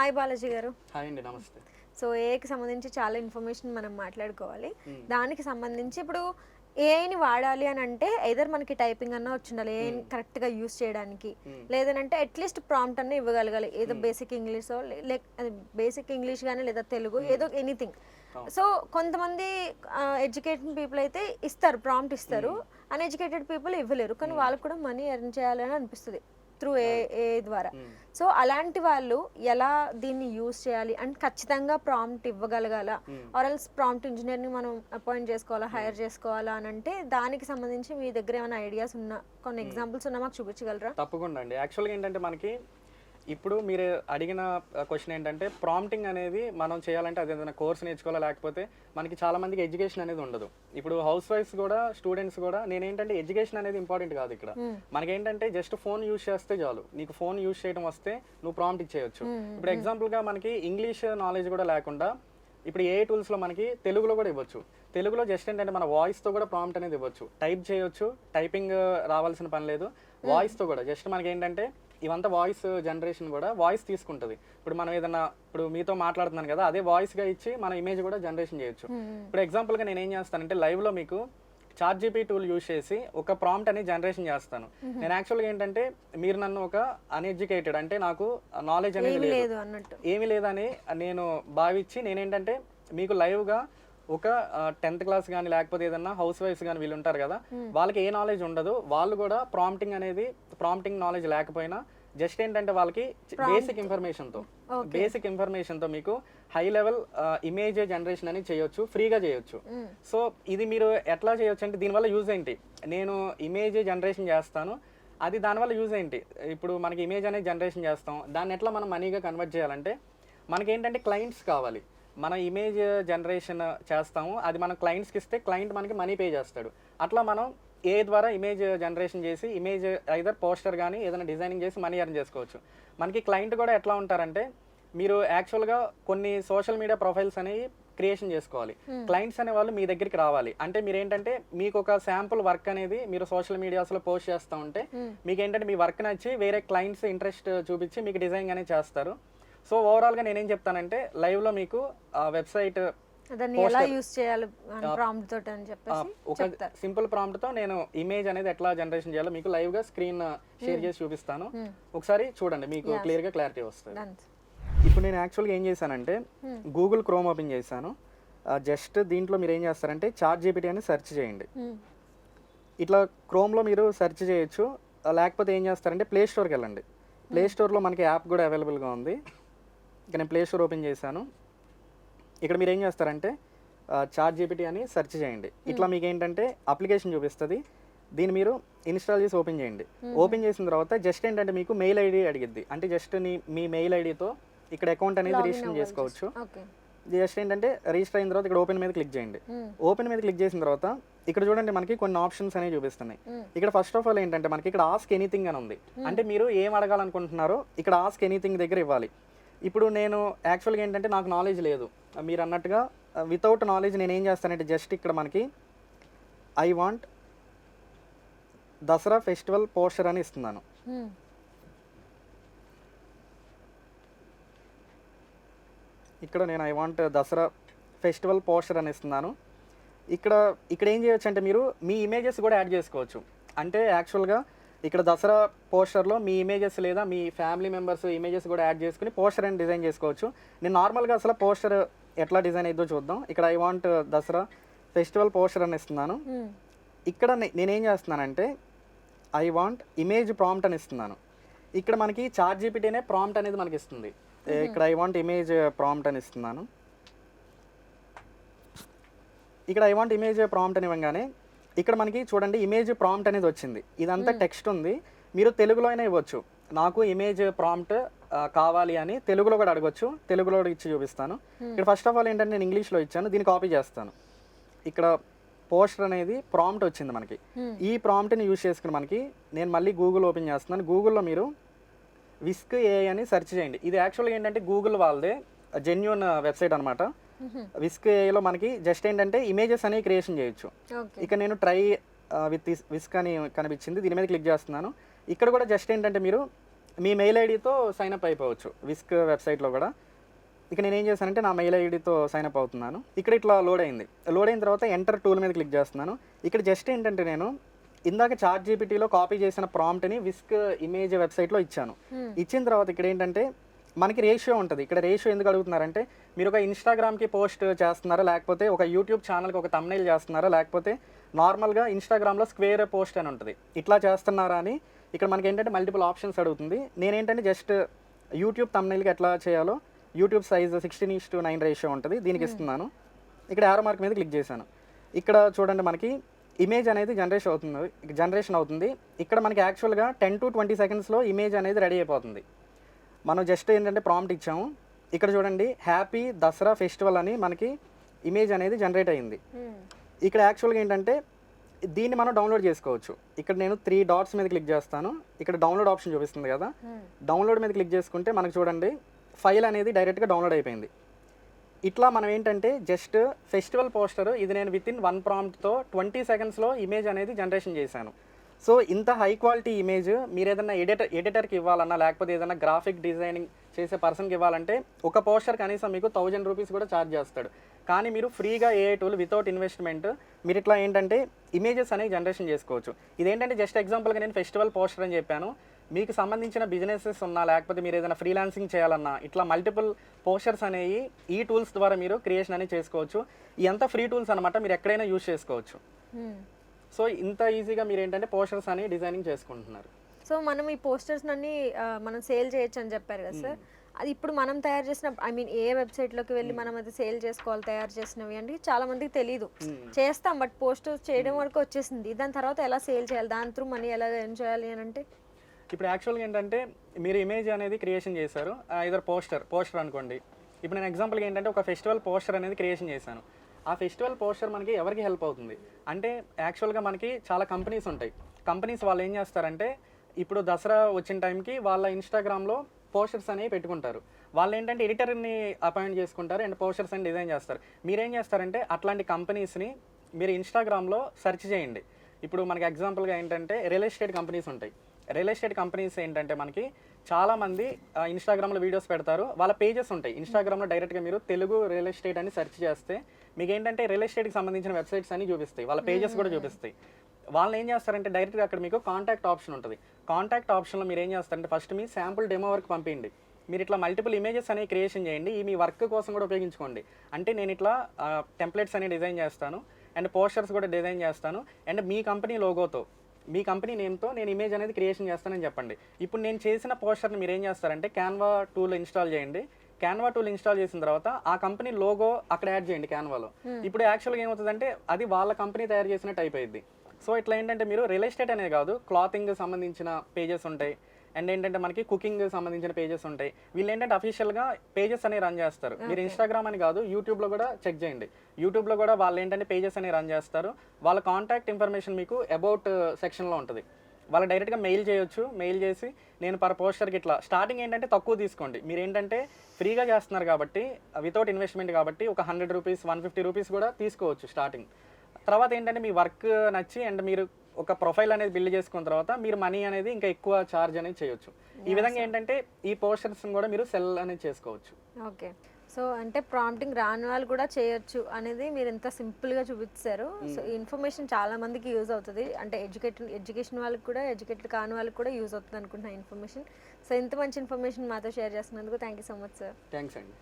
Hi Balaji గారు. Hi అండి నమస్తే. సో ఏఐకి సంబంధించి చాలా ఇన్ఫర్మేషన్ మనం మాట్లాడుకోవాలి. Hmm. దానికి సంబంధించి ఇప్పుడు ఏఐని వాడాలి అని అంటే ఎదర్ మనకి టైపింగ్ అన్న వచ్చి ఉండాలి ఏఐని కరెక్ట్గా యూస్ చేయడానికి. Hmm. లేదనంటే అట్లీస్ట్ ప్రాంప్ట్ అన్న ఇవ్వగలగాలి. ఏదో బేసిక్ ఇంగ్లీష్ లేక బేసిక్ ఇంగ్లీష్ కానీ లేదా తెలుగు ఏదో ఎనీథింగ్. సో కొంతమంది ఎడ్యుకేటెడ్ పీపుల్ అయితే ఇస్తారు ప్రాంప్ట్ ఇస్తారు. అన్ఎడ్యుకేటెడ్ పీపుల్ ఇవ్వలేరు. కానీ వాళ్ళకు కూడా మనీ ఎర్న్ చేయాలని అనిపిస్తుంది. త్రూ ఏ ఏ ద్వారా. Hmm. సో అలాంటి వాళ్ళు ఎలా దీన్ని యూజ్ చేయాలి? అండ్ ఖచ్చితంగా ప్రాంప్ట్ ఇవ్వగలగాల? Hmm. ఆర్ ఎల్స్ ప్రాంప్ట్ ఇంజనీర్ని మనం అపాయింట్ చేసుకోవాలా? హైర్ చేసుకోవాలా? అని అంటే దానికి సంబంధించి మీ దగ్గర ఏమైనా ఐడియాస్ ఉన్నా కొన్ని ఎగ్జాంపుల్స్ ఉన్నా మాకు చూపించగలరా? తప్పకుండా అండి. యాక్చువల్గా ఏంటంటే మనకి ఇప్పుడు మీరు అడిగిన క్వశ్చన్ ఏంటంటే ప్రాంప్టింగ్ అనేది మనం చేయాలంటే అది ఏదైనా కోర్స్ నేర్చుకోవాలా? లేకపోతే మనకి చాలా మందికి ఎడ్యుకేషన్ అనేది ఉండదు. ఇప్పుడు హౌస్ వైఫ్స్ కూడా స్టూడెంట్స్ కూడా నేనేంటంటే ఎడ్యుకేషన్ అనేది ఇంపార్టెంట్ కాదు ఇక్కడ. మనకేంటంటే జస్ట్ ఫోన్ యూస్ చేస్తే చాలు. నీకు ఫోన్ యూస్ చేయడం వస్తే నువ్వు ప్రాంప్ట్ ఇచ్చేయచ్చు. ఇప్పుడు ఎగ్జాంపుల్గా మనకి ఇంగ్లీష్ నాలెడ్జ్ కూడా లేకుండా ఇప్పుడు ఏ టూల్స్లో మనకి తెలుగులో కూడా ఇవ్వచ్చు. తెలుగులో జస్ట్ ఏంటంటే మన వాయిస్తో కూడా ప్రాంప్ట్ అనేది ఇవ్వచ్చు. టైప్ చేయొచ్చు. టైపింగ్ రావాల్సిన పని లేదు. వాయిస్తో కూడా. జస్ట్ మనకి ఏంటంటే ఇవంతా వాయిస్ జనరేషన్ కూడా వాయిస్ తీసుకుంటుంది. ఇప్పుడు మనం ఏదన్నా ఇప్పుడు మీతో మాట్లాడుతున్నాను కదా అదే వాయిస్గా ఇచ్చి మన ఇమేజ్ కూడా జనరేషన్ చేయొచ్చు. ఇప్పుడు ఎగ్జాంపుల్గా నేను ఏం చేస్తానంటే లైవ్లో మీకు చార్ట్ జీపీ టూల్ యూస్ చేసి ఒక ప్రాంప్ట్ అనేది జనరేషన్ చేస్తాను. నేను యాక్చువల్గా ఏంటంటే మీరు నన్ను ఒక అన్ఎడ్యుకేటెడ్ అంటే నాకు నాలెడ్జ్ అనేది ఏమీ లేదు. ఏమీ లేదని నేను భావించి నేనేంటంటే మీకు లైవ్గా ఒక టెన్త్ క్లాస్ కానీ లేకపోతే ఏదన్నా హౌస్ వైఫ్స్ కానీ వీళ్ళు ఉంటారు కదా వాళ్ళకి ఏ నాలెడ్జ్ ఉండదు. వాళ్ళు కూడా ప్రాంప్టింగ్ అనేది ప్రాంప్టింగ్ నాలెడ్జ్ లేకపోయినా జస్ట్ ఏంటంటే వాళ్ళకి బేసిక్ ఇన్ఫర్మేషన్తో బేసిక్ ఇన్ఫర్మేషన్తో మీకు హై లెవెల్ ఇమేజ్ జనరేషన్ అనేది చేయొచ్చు ఫ్రీగా చేయొచ్చు. Mm. సో ఇది మీరు ఎట్లా చేయొచ్చు అంటే దీనివల్ల యూజ్ ఏంటి? నేను ఇమేజ్ జనరేషన్ చేస్తాను. అది దానివల్ల యూజ్ ఏంటి? ఇప్పుడు మనకి ఇమేజ్ అనేది జనరేషన్ చేస్తాం. దాన్ని ఎట్లా మనం మనీగా కన్వర్ట్ చేయాలంటే మనకి ఏంటంటే క్లయింట్స్ కావాలి. మన ఇమేజ్ జనరేషన్ చేస్తాము. అది మనం క్లయింట్స్కి ఇస్తే క్లయింట్ మనకి మనీ పే చేస్తాడు. అట్లా మనం ఏ ద్వారా ఇమేజ్ జనరేషన్ చేసి ఇమేజ్ ఐదర్ పోస్టర్ కానీ ఏదైనా డిజైనింగ్ చేసి మనీ ఎర్న్ చేసుకోవచ్చు. మనకి క్లయింట్ కూడా ఎట్లా ఉంటారంటే మీరు యాక్చువల్గా కొన్ని సోషల్ మీడియా ప్రొఫైల్స్ అనేవి క్రియేషన్ చేసుకోవాలి. క్లయింట్స్ అనే వాళ్ళు మీ దగ్గరికి రావాలి. అంటే మీరు ఏంటంటే మీకు ఒక శాంపుల్ వర్క్ అనేది మీరు సోషల్ మీడియాస్లో పోస్ట్ చేస్తూ ఉంటే మీకు ఏంటంటే మీ వర్క్ నచ్చి వేరే క్లయింట్స్ ఇంట్రెస్ట్ చూపించి మీకు డిజైన్ అనేది చేస్తారు. సో ఓవరాల్గా నేనేం చెప్తానంటే లైవ్లో మీకు వెబ్సైట్ ఎలా యూజ్ చేయాలి ప్రాంప్ట్ తోటి అని చెప్పేసి ఒక సింపుల్ ప్రాంప్ట్తో నేను ఇమేజ్ అనేది ఎట్లా జనరేషన్ చేయాలో మీకు లైవ్గా స్క్రీన్ షేర్ చేసి చూపిస్తాను. ఒకసారి చూడండి మీకు క్లియర్గా క్లారిటీ వస్తుంది. ఇప్పుడు నేను యాక్చువల్గా ఏం చేశానంటే గూగుల్ క్రోమ్ ఓపెన్ చేశాను. జస్ట్ దీంట్లో మీరు ఏం చేస్తారంటే చార్ట్ జీపీటీ అని సెర్చ్ చేయండి. ఇట్లా క్రోమ్లో మీరు సెర్చ్ చేయొచ్చు. లేకపోతే ఏం చేస్తారంటే ప్లే స్టోర్కి వెళ్ళండి. ప్లే స్టోర్లో మనకి యాప్ కూడా అవైలబుల్గా ఉంది. ఇక నేను ప్లే స్టోర్ ఓపెన్ చేశాను. ఇక్కడ మీరు ఏం చేస్తారంటే చార్ట్ జీపీటీ అని సెర్చ్ చేయండి. ఇట్లా మీకు ఏంటంటే అప్లికేషన్ చూపిస్తుంది. దీన్ని మీరు ఇన్స్టాల్ చేసి ఓపెన్ చేయండి. ఓపెన్ చేసిన తర్వాత జస్ట్ ఏంటంటే మీకు మెయిల్ ఐడి అడిగిద్ది. అంటే జస్ట్ మీ మెయిల్ ఐడితో ఇక్కడ అకౌంట్ అనేది రిజిస్టర్ చేసుకోవచ్చు. జస్ట్ ఏంటంటే రిజిస్టర్ అయిన తర్వాత ఇక్కడ ఓపెన్ మీద క్లిక్ చేయండి. ఓపెన్ మీద క్లిక్ చేసిన తర్వాత ఇక్కడ చూడండి మనకి కొన్ని ఆప్షన్స్ అనేవి చూపిస్తున్నాయి. ఇక్కడ ఫస్ట్ ఆఫ్ ఆల్ ఏంటంటే మనకి ఇక్కడ ఆస్క్ ఎనీథింగ్ అని ఉంది. అంటే మీరు ఏం అడగాలనుకుంటున్నారో ఇక్కడ ఆస్క్ ఎనీథింగ్ దగ్గర ఇవ్వాలి. ఇప్పుడు నేను యాక్చువల్గా ఏంటంటే నాకు నాలెడ్జ్ లేదు. మీరు అన్నట్టుగా వితౌట్ నాలెడ్జ్ నేను ఏం చేస్తానంటే జస్ట్ ఇక్కడ మనకి I want Dasara festival poster అని ఇస్తున్నాను. ఇక్కడ నేను I want Dasara festival poster అని ఇస్తున్నాను. ఇక్కడ ఇక్కడ ఏం చేయొచ్చు అంటే మీరు మీ ఇమేజెస్ కూడా యాడ్ చేసుకోవచ్చు. అంటే యాక్చువల్గా ఇక్కడ దసరా పోస్టర్లో మీ ఇమేజెస్ లేదా మీ ఫ్యామిలీ మెంబర్స్ ఇమేజెస్ కూడా యాడ్ చేసుకుని పోస్టర్ అని డిజైన్ చేసుకోవచ్చు. నేను నార్మల్గా అసలు పోస్టర్ ఎట్లా డిజైన్ అయిద్దో చూద్దాం. ఇక్కడ I want Dasara festival poster అని ఇస్తున్నాను ఇక్కడ నేనేం చేస్తున్నానంటే ఐ వాంట్ ఇమేజ్ ప్రాంప్ట్ అని ఇస్తున్నాను. ఇక్కడ మనకి చార్ట్ జీపీటీనే ప్రాంప్ట్ అనేది మనకి ఇస్తుంది. ఇక్కడ ఐ వాంట్ ఇమేజ్ ప్రాంప్ట్ అని ఇస్తున్నాను. ఇక్కడ ఐ వాంట్ ఇమేజ్ ప్రాంప్ట్ అని ఇవ్వగానే ఇక్కడ మనకి చూడండి ఇమేజ్ ప్రాంప్ట్ అనేది వచ్చింది. ఇదంతా టెక్స్ట్ ఉంది. మీరు తెలుగులో అయినా ఇవ్వచ్చు. నాకు ఇమేజ్ ప్రాంప్ట్ కావాలి అని తెలుగులో కూడా అడగొచ్చు. తెలుగులో కూడా ఇచ్చి చూపిస్తాను. ఇక్కడ ఫస్ట్ ఆఫ్ ఆల్ ఏంటంటే నేను ఇంగ్లీష్లో ఇచ్చాను. దీన్ని కాపీ చేస్తాను. ఇక్కడ పోస్టర్ అనేది ప్రాంప్ట్ వచ్చింది మనకి. ఈ ప్రాంప్ట్ని యూజ్ చేసుకుని మనకి నేను మళ్ళీ గూగుల్ ఓపెన్ చేస్తున్నాను. గూగుల్లో మీరు విస్క్ ఏ అని సెర్చ్ చేయండి. ఇది యాక్చువల్గా ఏంటంటే గూగుల్ వాళ్ళదే. జెన్యున్ వెబ్సైట్ అనమాట విస్క్ ఏలో మనకి జస్ట్ ఏంటంటే ఇమేజెస్ అనేవి క్రియేషన్ చేయొచ్చు. ఇక నేను ట్రై విత్ విస్క్ అని కనిపించింది. దీని మీద క్లిక్ చేస్తున్నాను. ఇక్కడ కూడా జస్ట్ ఏంటంటే మీరు మీ మెయిల్ ఐడితో సైన్ అప్ అయిపోవచ్చు విస్క్ వెబ్సైట్లో కూడా. ఇక నేను ఏం చేశానంటే నా మెయిల్ ఐడితో సైన్ అప్ అవుతున్నాను. ఇక్కడ ఇట్లా లోడ్ అయింది. లోడ్ అయిన తర్వాత ఎంటర్ టూల్ మీద క్లిక్ చేస్తున్నాను. ఇక్కడ జస్ట్ ఏంటంటే నేను ఇందాక చార్ట్ జీపీటీలో కాపీ చేసిన ప్రాంప్ట్ని విస్క్ ఇమేజ్ వెబ్సైట్లో ఇచ్చాను. ఇచ్చిన తర్వాత ఇక్కడ ఏంటంటే మనకి రేషియో ఉంటుంది. ఇక్కడ రేషియో ఎందుకు అడుగుతున్నారంటే మీరు ఒక ఇన్స్టాగ్రామ్కి పోస్ట్ చేస్తున్నారా లేకపోతే ఒక యూట్యూబ్ ఛానల్కి ఒక తమ్నైల్ చేస్తున్నారా లేకపోతే నార్మల్గా ఇన్స్టాగ్రామ్లో స్క్వేర్ పోస్ట్ అని ఉంటుంది. ఇట్లా చేస్తున్నారా అని ఇక్కడ మనకి ఏంటంటే మల్టిపుల్ ఆప్షన్స్ అడుగుతుంది. నేనేంటంటే జస్ట్ యూట్యూబ్ తమ్నైల్కి ఎట్లా చేయాలో YouTube size sixteen is to nine ratio ఉంటుంది. దీనికి ఇస్తున్నాను. ఇక్కడ యారో మార్క్ మీద క్లిక్ చేశాను. ఇక్కడ చూడండి మనకి ఇమేజ్ అనేది జనరేషన్ అవుతుంది. జనరేషన్ అవుతుంది. ఇక్కడ మనకి యాక్చువల్గా టెన్ టు ట్వంటీ సెకండ్స్లో ఇమేజ్ అనేది రెడీ అయిపోతుంది. మనం జస్ట్ ఏంటంటే ప్రాంప్ట్ ఇచ్చాము. ఇక్కడ చూడండి హ్యాపీ దసరా ఫెస్టివల్ అని మనకి ఇమేజ్ అనేది జనరేట్ అయింది. ఇక్కడ యాక్చువల్గా ఏంటంటే దీన్ని మనం డౌన్లోడ్ చేసుకోవచ్చు. ఇక్కడ నేను త్రీ డాట్స్ మీద క్లిక్ చేస్తాను. ఇక్కడ డౌన్లోడ్ ఆప్షన్ చూపిస్తుంది కదా. డౌన్లోడ్ మీద క్లిక్ చేసుకుంటే మనకు చూడండి ఫైల్ అనేది డైరెక్ట్గా డౌన్లోడ్ అయిపోయింది. ఇట్లా మనం ఏంటంటే జస్ట్ ఫెస్టివల్ పోస్టర్ ఇది నేను విత్ ఇన్ వన్ ప్రాంప్ట్తో ట్వంటీ సెకండ్స్లో ఇమేజ్ అనేది జనరేషన్ చేశాను. సో ఇంత హై క్వాలిటీ ఇమేజ్ మీరు ఏదైనా ఎడిటర్ ఎడిటర్కి ఇవ్వాలన్నా లేకపోతే ఏదైనా గ్రాఫిక్ డిజైనింగ్ చేసే పర్సన్కి ఇవ్వాలంటే ఒక పోస్టర్ కనీసం మీకు థౌజండ్ రూపీస్ కూడా ఛార్జ్ చేస్తాడు. కానీ మీరు ఫ్రీగా ఏఐ టూల్ వితౌట్ ఇన్వెస్ట్మెంట్ మీరు ఇట్లా ఏంటంటే ఇమేజెస్ అనేవి జనరేషన్ చేసుకోవచ్చు. ఇదేంటంటే జస్ట్ ఎగ్జాంపుల్గా నేను ఫెస్టివల్ పోస్టర్ అని చెప్పాను. మీకు సంబంధించిన బిజినెసెస్ ఉన్నా లేకపోతే మీరు ఏదైనా ఫ్రీలాన్సింగ్ చేయాలన్నా ఇట్లా మల్టిపుల్ పోస్టర్స్ అనేవి ఈ టూల్స్ ద్వారా మీరు క్రియేషన్ అనేది చేసుకోవచ్చు. ఈ అంతా ఫ్రీ టూల్స్ అనమాట మీరు ఎక్కడైనా యూజ్ చేసుకోవచ్చు. Hmm. సో ఇంత ఈజీగా మీరు ఏంటంటే పోస్టర్స్ అని డిజైనింగ్ చేసుకుంటున్నారు. సో మనం ఈ పోస్టర్స్ అన్ని మనం సేల్ చేయొచ్చు అని చెప్పారు కదా సార్. అది ఇప్పుడు మనం తయారు చేసిన ఐ మీన్ ఏ వెబ్సైట్లోకి వెళ్ళి మనం అది సేల్ చేసుకోవాలి తయారు చేసినవి అంటే చాలా మందికి తెలియదు చేస్తాం బట్ పోస్టర్స్ చేయడం వరకు వచ్చేసింది. దాని తర్వాత ఎలా సేల్ చేయాలి దాని త్రూ మనీ ఎలా ఎర్న్ చేయాలి అని అంటే? ఇప్పుడు యాక్చువల్గా ఏంటంటే మీరు ఇమేజ్ అనేది క్రియేషన్ చేశారు ఇదర్ పోస్టర్ పోస్టర్ అనుకోండి. ఇప్పుడు నేను ఎగ్జాంపుల్గా ఏంటంటే ఒక ఫెస్టివల్ పోస్టర్ అనేది క్రియేషన్ చేశాను. ఆ ఫెస్టివల్ పోస్టర్ మనకి ఎవరికి హెల్ప్ అవుతుంది? అంటే యాక్చువల్గా మనకి చాలా కంపెనీస్ ఉంటాయి. కంపెనీస్ వాళ్ళు ఏం చేస్తారంటే ఇప్పుడు దసరా వచ్చిన టైంకి వాళ్ళ ఇన్స్టాగ్రామ్లో పోస్టర్స్ అనేవి పెట్టుకుంటారు. వాళ్ళు ఏంటంటే ఎడిటర్ని అపాయింట్ చేసుకుంటారు అండ్ పోస్టర్స్ అని డిజైన్ చేస్తారు. మీరేం చేస్తారంటే అట్లాంటి కంపెనీస్ని మీరు ఇన్స్టాగ్రామ్లో సెర్చ్ చేయండి. ఇప్పుడు మనకి ఎగ్జాంపుల్గా ఏంటంటే రియల్ ఎస్టేట్ కంపెనీస్ ఉంటాయి. రియల్ ఎస్టేట్ కంపెనీస్ ఏంటంటే మనకి చాలామంది ఇన్స్టాగ్రామ్లో వీడియోస్ పెడతారు. వాళ్ళ పేజెస్ ఉంటాయి. ఇన్స్టాగ్రామ్లో డైరెక్ట్గా మీరు తెలుగు రియల్ ఎస్టేట్ అని సెర్చ్ చేస్తే మీకు ఏంటంటే రియల్ ఎస్టేట్కి సంబంధించిన వెబ్సైట్స్ అన్ని చూపిస్తాయి. వాళ్ళ పేజెస్ కూడా చూపిస్తాయి. వాళ్ళు ఏం చేస్తారంటే డైరెక్ట్గా అక్కడ మీకు కాంటాక్ట్ ఆప్షన్ ఉంటుంది. కాంటాక్ట్ ఆప్షన్లో మీరు ఏం చేస్తారంటే ఫస్ట్ మీ శాంపుల్ డెమో వరకు పంపించండి మీరు ఇట్లా మల్టిపుల్ ఇమేజెస్ అనేవి క్రియేషన్ చేయండి. ఈ మీ వర్క్ కోసం కూడా ఉపయోగించుకోండి. అంటే నేను ఇట్లా టెంప్లెట్స్ అనేవి డిజైన్ చేస్తాను. అండ్ పోస్టర్స్ కూడా డిజైన్ చేస్తాను. అండ్ మీ కంపెనీ లోగోతో మీ కంపెనీ నేమ్తో నేను ఇమేజ్ అనేది క్రియేషన్ చేస్తానని చెప్పండి. ఇప్పుడు నేను చేసిన పోస్టర్ని మీరు ఏం చేస్తారంటే క్యాన్వా టూల్ ఇన్స్టాల్ చేయండి. క్యాన్వా టూల్ ఇన్స్టాల్ చేసిన తర్వాత ఆ కంపెనీ లోగో అక్కడ యాడ్ చేయండి క్యాన్వాలో ఇప్పుడు యాక్చువల్గా ఏమవుతుందంటే అది వాళ్ళ కంపెనీ తయారు చేసినట్టు అయిపోయింది సో ఇట్లా ఏంటంటే మీరు రియల్ ఎస్టేట్ అనేది కాదు క్లాతింగ్ సంబంధించిన పేజెస్ ఉంటాయి. అండ్ ఏంటంటే మనకి కుకింగ్ సంబంధించిన పేజెస్ ఉంటాయి. వీళ్ళు ఏంటంటే అఫీషియల్గా పేజెస్ అనేవి రన్ చేస్తారు. మీరు ఇన్స్టాగ్రామ్ అని కాదు యూట్యూబ్లో కూడా చెక్ చేయండి. యూట్యూబ్లో కూడా వాళ్ళు ఏంటంటే పేజెస్ అనేవి రన్ చేస్తారు. వాళ్ళ కాంటాక్ట్ ఇన్ఫర్మేషన్ మీకు అబౌట్ సెక్షన్లో ఉంటుంది. వాళ్ళు డైరెక్ట్గా మెయిల్ చేయొచ్చు. మెయిల్ చేసి నేను పర్ పోస్టర్కి ఇట్లా స్టార్టింగ్ ఏంటంటే తక్కువ తీసుకోండి. మీరు ఏంటంటే ఫ్రీగా చేస్తున్నారు కాబట్టి వితౌట్ ఇన్వెస్ట్మెంట్ కాబట్టి ఒక hundred rupees one fifty rupees కూడా తీసుకోవచ్చు స్టార్టింగ్ తర్వాత ఏంటంటే మీ వర్క్ నచ్చి అండ్ మీరు ఒక ప్రొఫైల్ అనేది బిల్డ్ చేసుకున్న తర్వాత మీరు మనీ అనేది ఇంకా ఎక్కువ ఛార్జ్ అనేది చేయొచ్చు. ఈ విధంగా ఏంటంటే ఈ పోస్టర్స్ కూడా మీరు సెల్ అనేది చేసుకోవచ్చు. ఓకే సో అంటే ప్రాంప్టింగ్ రాని వాళ్ళు కూడా చేయొచ్చు అనేది మీరు ఎంత సింపుల్గా చూపించారు సో ఈ ఇన్ఫర్మేషన్ చాలా మందికి యూజ్ అవుతుంది. అంటే ఎడ్యుకేటెడ్ ఎడ్యుకేషన్ వాళ్ళకి కూడా ఎడ్యుకేటెడ్ కాని వాళ్ళకి కూడా యూజ్ అవుతుంది అనుకుంటున్నా ఇన్ఫర్మేషన్. సో ఇంత మంచి ఇన్ఫర్మేషన్ మాతో షేర్ చేస్తున్నందుకు thank you so much sir. Thanks అండి.